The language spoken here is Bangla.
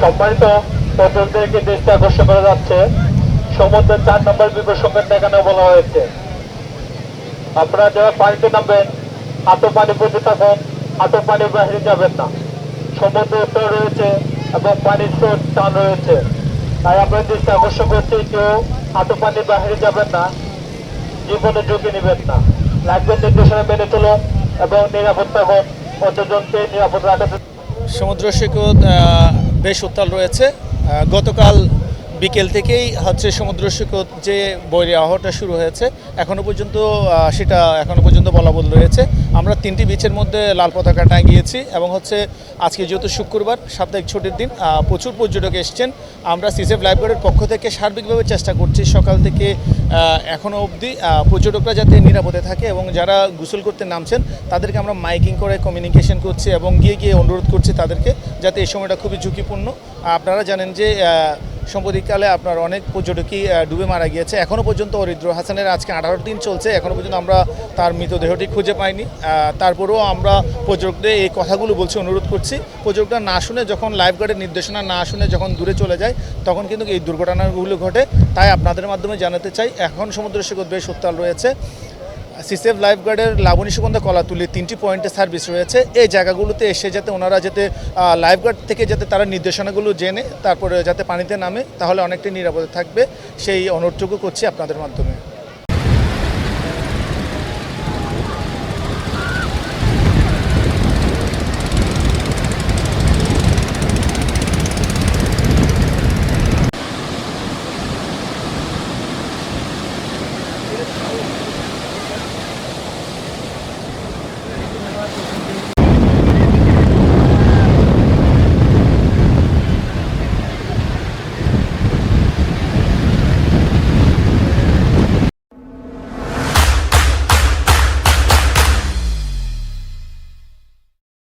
সম্মানিত পর্যটকদেরকে দৃষ্টি আকর্ষণ করা যাচ্ছে। সমুদ্রের চার নম্বর বিপদ এখানে বলা হয়েছে। আপনারা যারা পানিতে নামবেন হাঁটু পানি পড়তে থাকুন হাঁটু পানি বাইরে যাবেন না। সমুদ্র উত্তর রয়েছে এবং পানির স্রোত টান রয়েছে। তাই আপনার দৃষ্টি আকর্ষণ করছি, কেউ হাঁটু পানি বাইরে যাবেন না জীবনে ঝুঁকি নেবেন না। লাগবেন নির্দেশনা মেনে চলুন এবং নিরাপদ থাকুন পর্যটনকে নিরাপদ রাখাতে সমুদ্র সৈকত বেশ উত্তাল রয়েছে। গতকাল বিকেল থেকেই হচ্ছে সমুদ্র সৈকত যে বৈরী আহটা শুরু হয়েছে এখনও পর্যন্ত সেটা এখনও পর্যন্ত বলাবল রয়েছে। আমরা তিনটি বিচের মধ্যে লাল পতাকা টাঙিয়েছি এবং হচ্ছে আজকে যেহেতু শুক্রবার, সাপ্তাহিক ছুটির দিন প্রচুর পর্যটক এসছেন। আমরা সিসেফ লাইফগার্ডের পক্ষ থেকে সার্বিকভাবে চেষ্টা করছি সকাল থেকে এখনও অবধি পর্যটকরা যাতে নিরাপদে থাকে এবং যারা গোসল করতে নামছেন, তাদেরকে আমরা মাইকিং করে কমিউনিকেশন করছি এবং গিয়ে গিয়ে অনুরোধ করছি তাদেরকে যাতে এই সময়টা খুবই ঝুঁকিপূর্ণ। আপনারা জানেন যে সাম্প্রতিককালে আপনার অনেক পর্যটকই ডুবে মারা গিয়েছে। এখনও পর্যন্ত অরিদ্র হাসানের আজকে আঠারো দিন চলছে এখনও পর্যন্ত আমরা তার মৃতদেহটি খুঁজে পাইনি। তারপরেও আমরা পর্যটকদের এই কথাগুলো বলছি, অনুরোধ করছি, পর্যটকরা না শুনে যখন লাইফ গার্ডের নির্দেশনা না শুনে যখন দূরে চলে যায়, তখন কিন্তু এই দুর্ঘটনাগুলো ঘটে। তাই আপনাদের মাধ্যমে জানাতে চাই, এখন সমুদ্র সৈকত বেশ উত্তাল রয়েছে। সিসেফ লাইফ গার্ডের লাবণী সুগন্ধা কলাতুলি তিনটি পয়েন্টে সার্ভিস রয়েছে। এই জায়গাগুলোতে এসে যাতে ওনারা যাতে লাইফ গার্ড থেকে যাতে তারা নির্দেশনাগুলো জেনে, তারপরে যাতে পানিতে নামে, তাহলে অনেকটাই নিরাপদে থাকবে। সেই অনুরোধটুকু করছি আপনাদের মাধ্যমে।